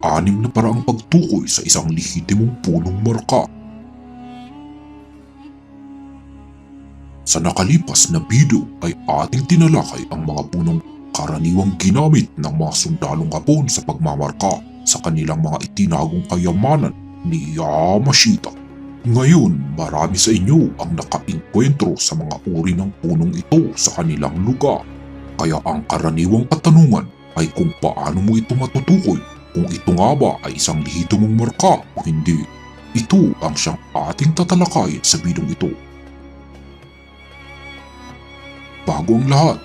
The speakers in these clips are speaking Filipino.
anim na paraang pagtukoy sa isang lehitimong punong marka. Sa nakalipas na video ay ating tinalakay ang mga punong karaniwang ginamit ng mga sundalong Hapon sa pagmamarka sa kanilang mga itinagong kayamanan ni Yamashita. Ngayon, marami sa inyo ang nakainkwentro sa mga uri ng punong ito sa kanilang lugar. Kaya ang karaniwang katanungan ay kung paano mo ito matutukoy kung ito nga ba ay isang lihito mong marka o hindi. Ito ang siyang ating tatalakayin sa bidong ito. Bago ang lahat,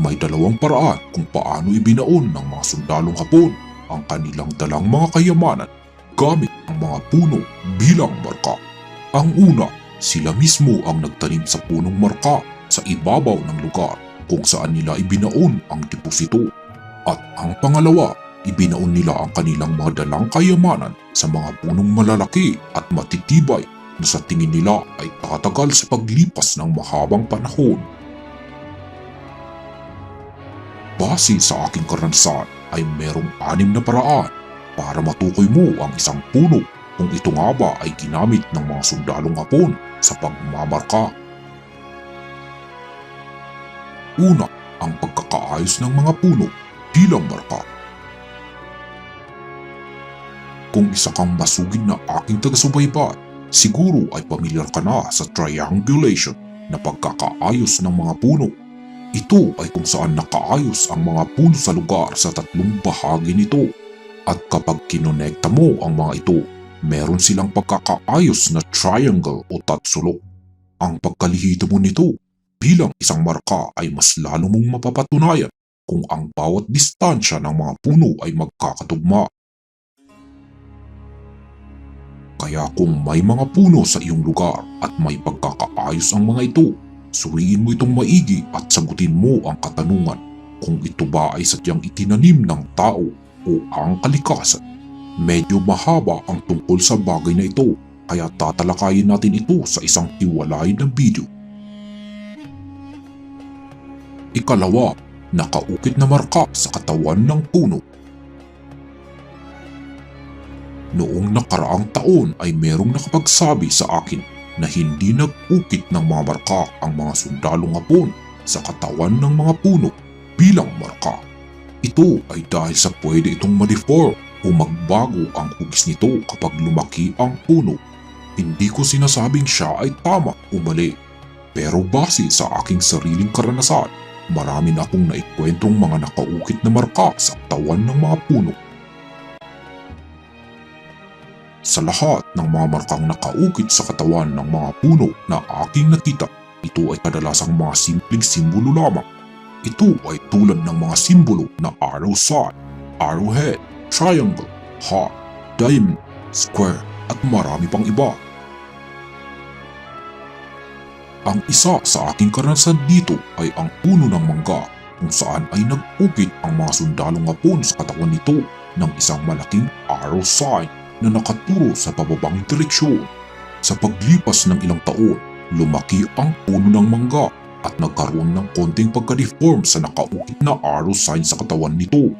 may dalawang paraan kung paano ibinaon ng mga sundalong Hapon ang kanilang dalang mga kayamanan gamit ang mga puno bilang marka. Ang una, sila mismo ang nagtanim sa punong marka sa ibabaw ng lugar kung saan nila ibinaon ang deposito. At ang pangalawa, ibinaon nila ang kanilang mga dalang kayamanan sa mga punong malalaki at matitibay na sa tingin nila ay tatagal sa paglipas ng mahabang panahon. Base sa aking karanasan ay merong anim na paraan para matukoy mo ang isang puno kung ito nga ba ay ginamit ng mga sundalong Hapon sa pagmamarka. Una, ang pagkakaayos ng mga puno bilang marka. Kung isa kang masugid na aking taga-subaybay, siguro ay pamilyar ka na sa triangulation na pagkakaayos ng mga puno. Ito ay kung saan nakaayos ang mga puno sa lugar sa tatlong bahagi nito. At kapag kinonekta mo ang mga ito, meron silang pagkakaayos na triangle o tatsulok. Ang pagkalihito mo nito bilang isang marka ay mas lalo mong mapapatunayan kung ang bawat distansya ng mga puno ay magkakatugma. Kaya kung may mga puno sa iyong lugar at may pagkakaayos ang mga ito, suriin mo itong maigi at sagutin mo ang katanungan kung ito ba ay sadyang itinanim ng tao o ang kalikasan. Medyo mahaba ang tungkol sa bagay na ito kaya tatalakayin natin ito sa isang hiwalay na video. Ikalawa, nakaukit na marka sa katawan ng puno. Noong nakaraang taon ay merong nakapagsabi sa akin na hindi nag-ukit ng mga marka ang mga sundalong hapon sa katawan ng mga puno bilang marka. Ito ay dahil sa pwede itong ma-deform o magbago ang hugis nito kapag lumaki ang puno. Hindi ko sinasabing siya ay tama o mali. Pero base sa aking sariling karanasan, marami na akong naikwentong mga nakaukit na marka sa katawan ng mga puno. Sa lahat ng mga markang nakaukit sa katawan ng mga puno na aking nakita, ito ay kadalasang mga simpleng simbolo lamang. Ito ay tulad ng mga simbolo na arrow sign, arrowhead, triangle, heart, diamond, square at marami pang iba. Ang isa sa aking karanasan dito ay ang puno ng mangga kung saan ay nag-ukit ang mga sundalong hapon sa katawan nito ng isang malaking arrow sign na nakaturo sa pababang direksyon. Sa paglipas ng ilang taon, lumaki ang puno ng mangga at nagkaroon ng konting pagka-deform sa nakaukit na arrow sign sa katawan nito.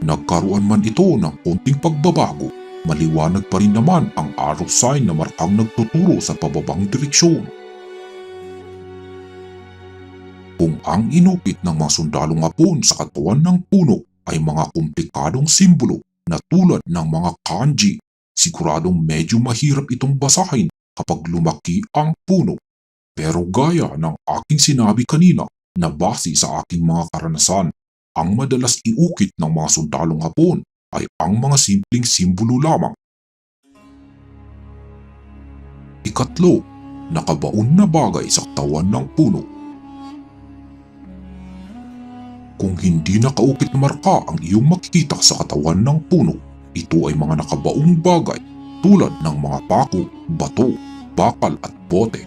Nagkaroon man ito ng konting pagbabago, maliwanag pa rin naman ang arrow sign na markang nagtuturo sa pababang direksyon. Kung ang inukit ng mga sundalong hapon sa katawan ng puno ay mga komplikadong simbolo na tulad ng mga kanji, siguradong medyo mahirap itong basahin kapag lumaki ang puno. Pero gaya ng aking sinabi kanina na base sa aking mga karanasan, ang madalas iukit ng mga sundalong hapon ay ang mga simpleng simbolo lamang. Ikatlo, nakabaon na bagay sa katawan ng puno. Kung hindi nakaukit na marka ang iyong makikita sa katawan ng puno, ito ay mga nakabaong bagay tulad ng mga pako, bato, bakal at bote.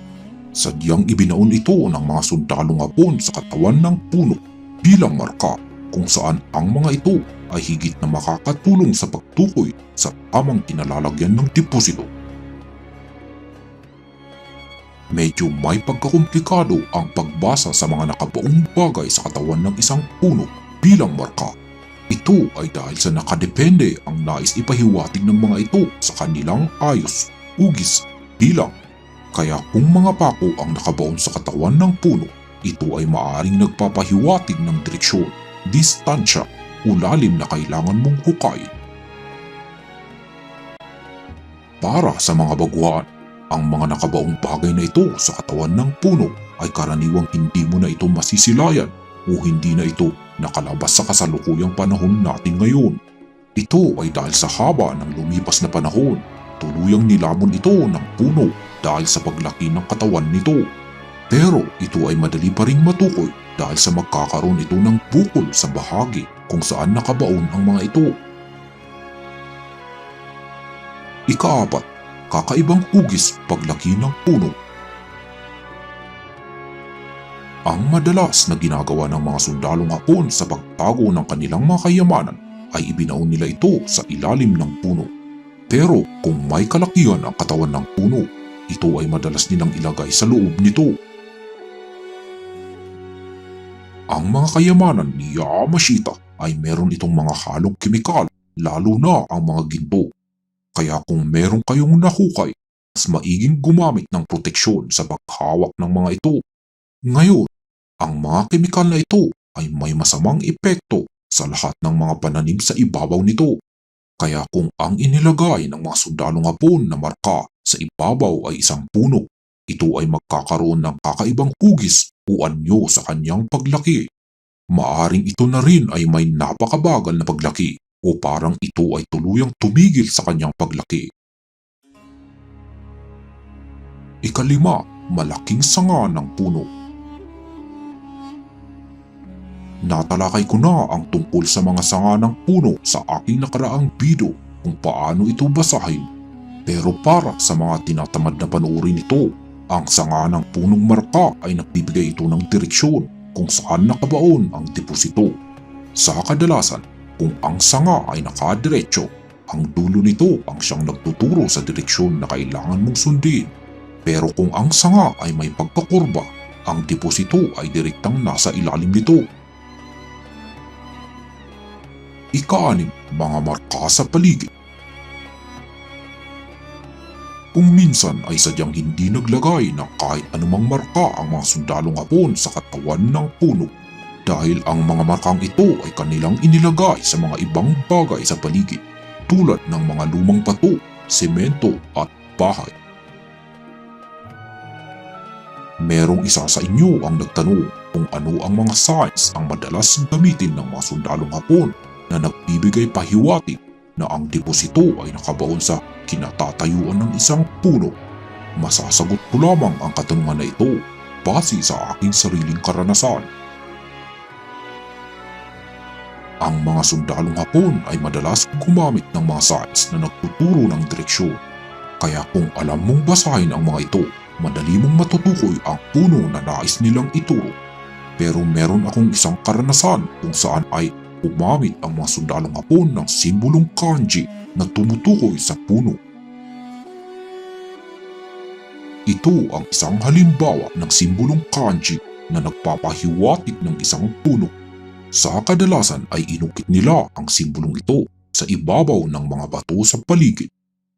Sadyang ibinaon ito ng mga sundalong hapon sa katawan ng puno bilang marka kung saan ang mga ito ay higit na makakatulong sa pagtukoy sa tamang kinalalagyan ng deposito. Medyo may pagkakomplikado ang pagbasa sa mga nakabaong bagay sa katawan ng isang puno bilang marka. Ito ay dahil sa nakadepende ang nais ipahiwatig ng mga ito sa kanilang ayos, ugis, bilang. Kaya kung mga pako ang nakabaon sa katawan ng puno, ito ay maaring nagpapahiwatig ng direksyon, distansya o lalim na kailangan mong hukayin. Para sa mga baguhan, ang mga nakabaong bagay na ito sa katawan ng puno ay karaniwang hindi mo na ito masisilayan o hindi na ito nakalabas sa kasalukuyang panahon natin ngayon. Ito ay dahil sa haba ng lumipas na panahon, tuluyang nilamon ito ng puno dahil sa paglaki ng katawan nito. Pero ito ay madali pa ring matukoy dahil sa magkakaroon ito ng bukol sa bahagi kung saan nakabaon ang mga ito. Ikaapat, kakaibang hugis paglaki ng puno. Ang madalas na ginagawa ng mga sundalong hapon sa pagtago ng kanilang mga kayamanan ay ibinaon nila ito sa ilalim ng puno. Pero kung may kalakihan ang katawan ng puno, ito ay madalas nilang ilagay sa loob nito. Ang mga kayamanan ni Yamashita ay meron itong mga halong kemikal, lalo na ang mga ginto. Kaya kung meron kayong nahukay, mas maiging gumamit ng proteksyon sa paghawak ng mga ito. Ngayon, ang mga kemikal na ito ay may masamang epekto sa lahat ng mga pananim sa ibabaw nito. Kaya kung ang inilagay ng mga sundalong hapon na marka sa ibabaw ay isang puno, ito ay magkakaroon ng kakaibang hugis o anyo sa kanyang paglaki. Maaring ito na rin ay may napakabagal na paglaki o parang ito ay tuluyang tumigil sa kanyang paglaki. Ikalima, malaking sanga ng puno. Natalakay ko na ang tungkol sa mga sanga ng puno sa aking nakaraang video kung paano ito basahin. Pero para sa mga tinatamad na panoorin ito, ang sanga ng punong marka ay nagbibigay ito ng direksyon kung saan nakabaon ang deposito. Sa kadalasan, kung ang sanga ay nakadiretso, ang dulo nito ang siyang nagtuturo sa direksyon na kailangan mong sundin. Pero kung ang sanga ay may pagpakurba, ang deposito ay direktang nasa ilalim nito Ika-anim, mga marka sa paligid. Kung minsan ay sadyang hindi naglagay ng kahit anumang marka ang mga sundalong hapon sa katawan ng puno dahil ang mga markang ito ay kanilang inilagay sa mga ibang bagay sa paligid tulad ng mga lumang pato, semento at bahay. Merong isa sa inyo ang nagtanong kung ano ang mga signs ang madalas gamitin ng mga sundalong hapon na nagbibigay pahiwatig na ang deposito ay nakabaon sa kinatatayuan ng isang puno. Masasagot ko lamang ang katanungan na ito base sa aking sariling karanasan. Ang mga sundalong hapon ay madalas gumamit ng mga signs na nagtuturo ng direksyon. Kaya kung alam mong basahin ang mga ito, madali mong matutukoy ang puno na nais nilang ituro. Pero meron akong isang karanasan kung saan ay Umamit ang mga sundalong hapon ng simbolong kanji na tumutukoy sa puno. Ito ang isang halimbawa ng simbolong kanji na nagpapahiwatig ng isang puno. Sa kadalasan ay inukit nila ang simbolong ito sa ibabaw ng mga bato sa paligid.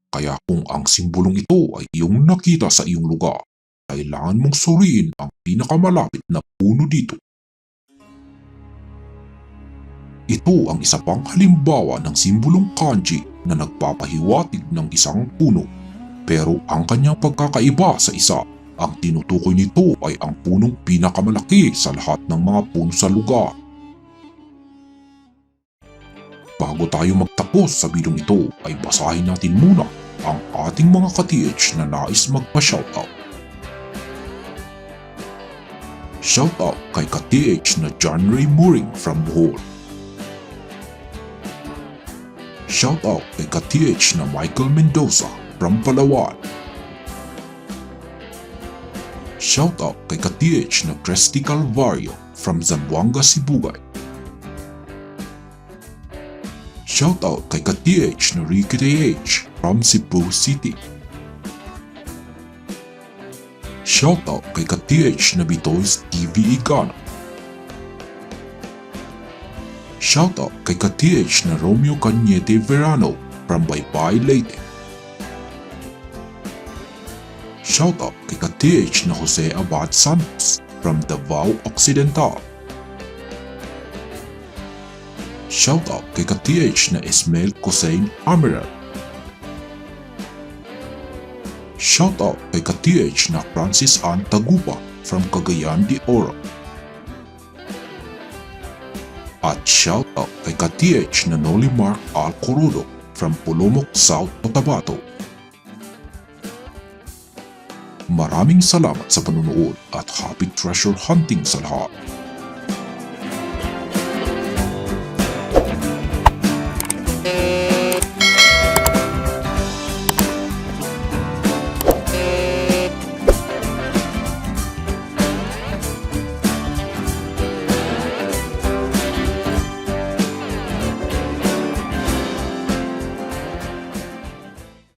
Kaya kung ang simbolong ito ay iyong nakita sa iyong lugar, kailangan mong suriin ang pinakamalapit na puno dito ito ang isa pang halimbawa ng simbolong kanji na nagpapahiwatig ng isang puno. Pero ang kanyang pagkakaiba sa isa, ang tinutukoy nito ay ang punong pinakamalaki sa lahat ng mga puno sa lugar. Bago tayo magtapos sa bilong ito ay basahin natin muna ang ating mga ka-TH na nais magpa-shoutout. Shoutout kay ka-TH na John Ray Mooring from Bohol. Shoutout kay ka-TH na Michael Mendoza from Palawan. Shoutout kay ka-TH na Cresty Calvario from Zamboanga, Sibugay. Shoutout kay ka-TH na Ricky TH from Cebu City. Shoutout kay ka-TH na Bitoys TV Igano Shoutout kay ka-TH na Romeo Cañete Verano from Baybay, Leyte. Shoutout kay ka-TH na Jose Abad Santos from Davao Occidental. Shoutout kay ka-TH na Ismael Cosain Amiral. Shoutout kay ka-TH na Francis Ann Tagupa from Cagayan de Oro. At shoutout kay ka-TH na Noli Mark Al Corudo from Pulumok, South Cotabato. Maraming salamat sa panunood at happy treasure hunting sa lahat.